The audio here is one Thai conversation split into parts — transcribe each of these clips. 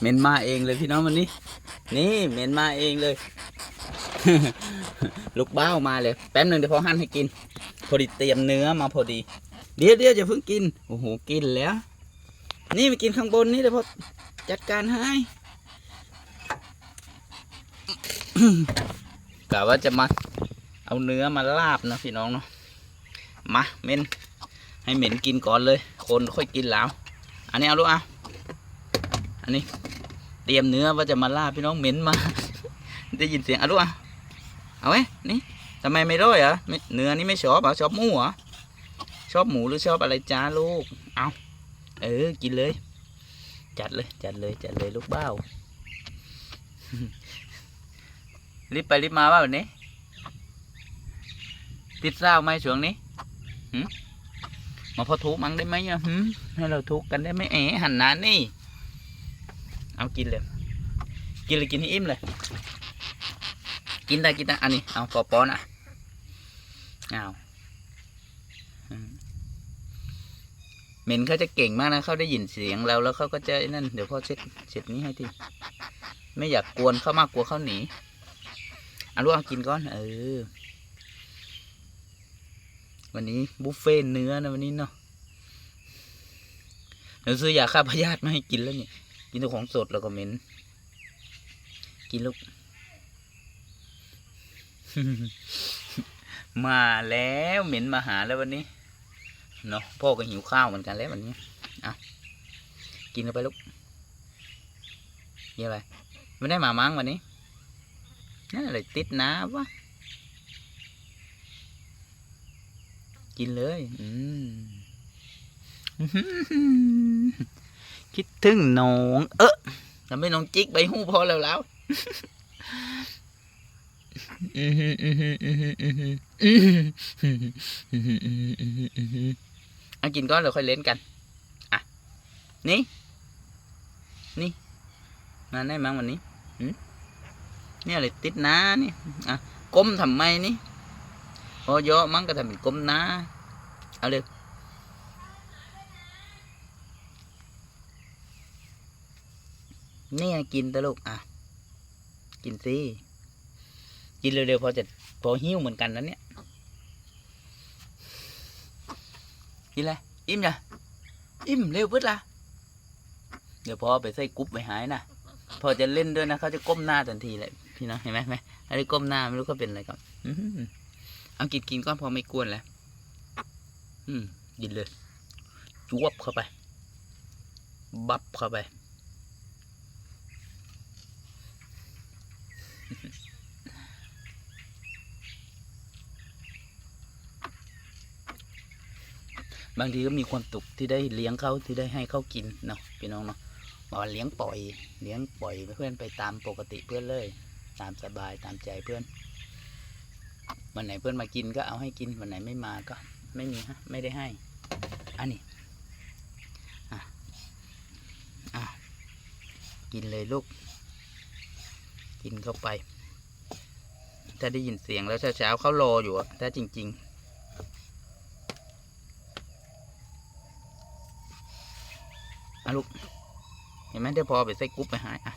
เมนมาเองเลยพี่น้องวันนี้ นี่เมนมาเองเลย ลูกเบ้ามาเลยแป๊บหนึ่งเดี๋ยวพอหั่นให้กิน พอดีเตรียมเนื้อมาพอดี เดี๋ยวเดี๋ยวจะเพิ่งกินโอ้โหกินแล้ว นี่ไปกินข้างบนนี่เดี๋ยวพอจัดการให้กะว่าจะมาเอาเนื้อมาลาบนะพี่น้องเนาะมาเมนให้เหม็นกินก่อนเลย คนค่อยกินแล้ว อันนี้เอาลูกเอาอันนี้ เตรียมเนื้อว่าจะมาล่าพี่น้องเหม็นมา ได้ยินเสียงเอาลูกเอาเอาไว้นี่ทำไมไม่ร้อยอไม่เนื้อนี่ไม่ชอบเหรอชอบหมูเหรอชอบหมูหรือชอบอะไรจ้าลูก เอาเออ กินเลย จัดเลย จัดเลย จัดเลยลูกเบ้า รีบไปรีบมาว่าแบบนี้ ติดเศร้าไหมช่วงนี้หมาพอทุกมั้งได้ไหมอะให้เราทุกกันได้ไหมเอ๋หันหน้านี่ เอากินเลย กินเลยกินให้อิ่มเลย กินได้กินได้อันนี้เอาปอปอนอะเอาเหม็นเขาจะเก่งมากนะเขาได้ยินเสียงเราแล้วเขาก็จะนั่นเดี๋ยวพ่อเช็ดเช็ดนี้ให้ทีไม่อยากกวนเขามากกลัวเขาหนีเอาลูกเอากินก่อนเออวันนี้บุฟเฟ่เนื้อนะวันนี้เนาะเดี๋ยวซื้อยาฆ่าพยาธิมาให้กินแล้วเนี่ย กินแต่ของสดแล้วก็เหม็น กินลูก มาแล้วเหม็นมาหาแล้ววันนี้ เนาะพ่อก็หิวข้าวเหมือนกันแล้ววันนี้เอากินเข้าไปลูกนี่อะไรไม่ได้มามั้งวันนี้นั่นอะไรติดน้ำวะกินเลย อืม คิดถึงน้อง เออทำไมน้องจิกใบหูพอแล้วแล้วเอากินก้อนเราค่อยเล่นกัน อะ นี่ นี่มาได้มั้งวันนี้นี่อะไรติดน้านี่อะก้มทำไมนี่พอเยอะมั้งก็ทำเป็นก้มน้าเอาเลย นี่ไงกินตะลูกอะ กินสิกินเร็วๆพอจะพอหิ้วเหมือนกันแล้วเนี่ยกินอะไรอิ่มจ้ะอิ่มเร็วปึ๊ดละเดี๋ยวพอไปใส่กรุ๊ปไปหายนะพอจะเล่นด้วยนะเขาจะก้มหน้าทันทีเลยพี่น้องเห็นไหมไหมอันนี้ก้มหน้าไม่รู้เขาเป็นอะไรก่อนอื้อหือเอากินกินก้อนพอไม่กวนแล้วอืมกินเลยจวบเข้าไป บับเข้าไป บางทีก็มีความสุขที่ได้เลี้ยงเขาที่ได้ให้เขากินเนาะพี่น้องเนาะบอกเลี้ยงปล่อย เลี้ยงปล่อยเพื่อนไปตามปกติเพื่อนเลย ตามสบายตามใจเพื่อนวันไหนเพื่อนมากินก็เอาให้กินวันไหนไม่มาก็ไม่มีฮะไม่ได้ให้อันนี้อะอะกินเลยลูก กินเข้าไป ถ้าได้ยินเสียงแล้วเช้าๆเขารออยู่อะถ้าจริง ๆะลูก เห็นไหมเดี๋ยวพอไปใส่กรุ๊ปไปหายอะ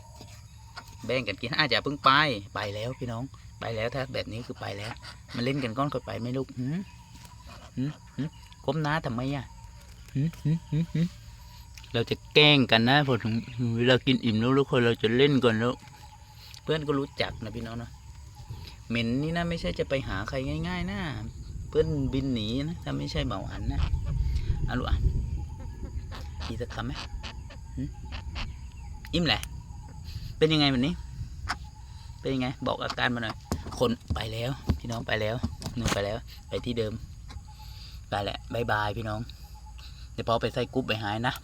แบ่งกันกินอาจจะเพิ่งไป ไปแล้วพี่น้อง ไปแล้วถ้าแบบนี้คือไปแล้วมาเล่นกันก้อนก่อนไปไหมลูกหืมหืมหืมก้มหน้าทำไมอะหืมหืมหืมหืมเราจะแกล้งกันนะพอถึงเวลากินอิ่มแล้วทุกคนเราจะเล่นก่อนแล้ว เพื่อนก็รู้จักนะพี่น้องนะเหม็นนี่นะไม่ใช่จะไปหาใครง่าย ๆ นะเพื่อนบินหนีนะถ้าไม่ใช่เบาอันนะอาลูกอะอีสักคำไหม อิ่มแหละ เป็นยังไงวันนี้ เป็นยังไง บอกอาการมาหน่อย คนไปแล้ว พี่น้องไปแล้วหนึ่งไปแล้ว ไปที่เดิม ไปแหละบายบายพี่น้อง เดี๋ยวพอไปใส่กรุ๊ปไปหายนะ